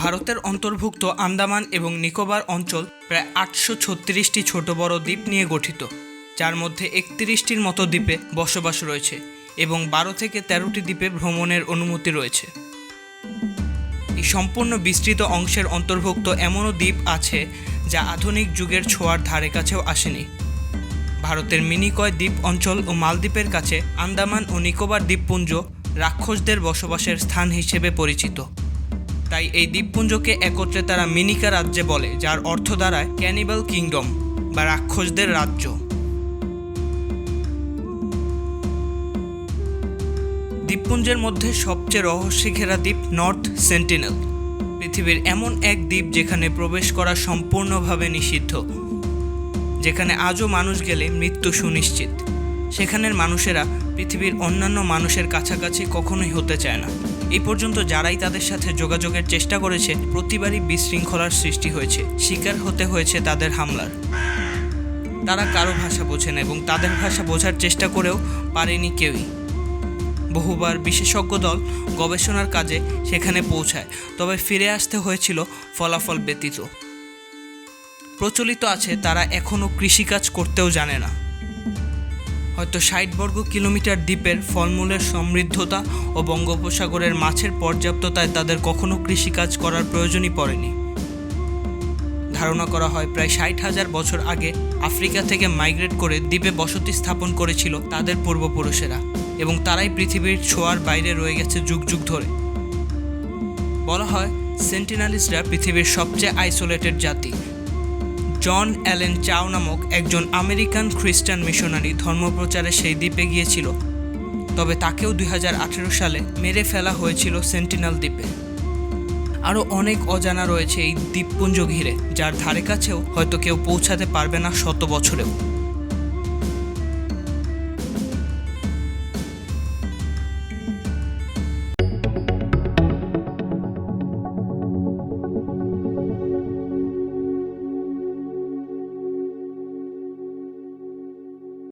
ভারতের অন্তর্ভুক্ত আন্দামান এবং নিকোবর অঞ্চল প্রায় আটশো ছত্রিশটি ছোট বড় দ্বীপ নিয়ে গঠিত, যার মধ্যে একত্রিশটির মতো দ্বীপে বসবাস রয়েছে এবং বারো থেকে তেরোটি দ্বীপে ভ্রমণের অনুমতি রয়েছে। এই সম্পূর্ণ বিস্তৃত অংশের অন্তর্ভুক্ত এমনও দ্বীপ আছে যা আধুনিক যুগের ছোঁয়ার ধারে কাছেও আসেনি। ভারতের মিনিকয় দ্বীপ অঞ্চল ও মালদ্বীপের কাছে আন্দামান ও নিকোবর দ্বীপপুঞ্জ রাক্ষসদের বসবাসের স্থান হিসেবে পরিচিত। তাই এই দ্বীপপুঞ্জকে একত্রে তারা মিনিকা রাজ্যে বলে, যার অর্থ দাঁড়ায় ক্যানিবাল কিংডম বা রাক্ষসদের রাজ্য। দ্বীপপুঞ্জের মধ্যে সবচেয়ে রহস্য ঘেরা দ্বীপ নর্থ সেন্টিনেল পৃথিবীর এমন এক দ্বীপ যেখানে প্রবেশ করা সম্পূর্ণভাবে নিষিদ্ধ, যেখানে আজও মানুষ গেলে মৃত্যু সুনিশ্চিত। সেখানের মানুষেরা পৃথিবীর অন্যান্য মানুষের কাছাকাছি কখনোই হতে চায় না। এই পর্যন্ত যারাই তাদের সাথে যোগাযোগের চেষ্টা করেছে, প্রতিবারই বিশৃঙ্খলার সৃষ্টি হয়েছে। শিকার হতে হয়েছে তাদের হামলার। তারা কারও ভাষা বোঝে না এবং তাদের ভাষা বোঝার চেষ্টা করেও পারেনি কেউই। বহুবার বিশেষজ্ঞ দল গবেষণার কাজে সেখানে পৌঁছায়, তবে ফিরে আসতে হয়েছিল ফলাফল ব্যতীত। প্রচলিত আছে, তারা এখনও কৃষিকাজ করতেও জানে না। হয়তো ষাট বর্গ কিলোমিটার দ্বীপের ফলমূলের সমৃদ্ধতা ও বঙ্গোপসাগরের মাছের পর্যাপ্ততায় তাদের কখনো কৃষিকাজ করার প্রয়োজনই পড়েনি। ধারণা করা হয় প্রায় ষাট হাজার বছর আগে আফ্রিকা থেকে মাইগ্রেট করে দ্বীপে বসতি স্থাপন করেছিল তাদের পূর্বপুরুষেরা এবং তারাই পৃথিবীর ছোঁয়ার বাইরে রয়ে গেছে যুগ যুগ ধরে। বলা হয় সেন্টিনালিস্টরা পৃথিবীর সবচেয়ে আইসোলেটেড জাতি। জন অ্যালেন চাও নামক একজন আমেরিকান খ্রিস্টান মিশনারি ধর্মপ্রচারে সেই দ্বীপে গিয়েছিল, তবে তাকেও দুই হাজার আঠেরো সালে মেরে ফেলা হয়েছিল সেন্টিনাল দ্বীপে। আরও অনেক অজানা রয়েছে এই দ্বীপপুঞ্জ ঘিরে, যার ধারে কাছেও হয়তো কেউ পৌঁছাতে পারবে না শত বছরেও।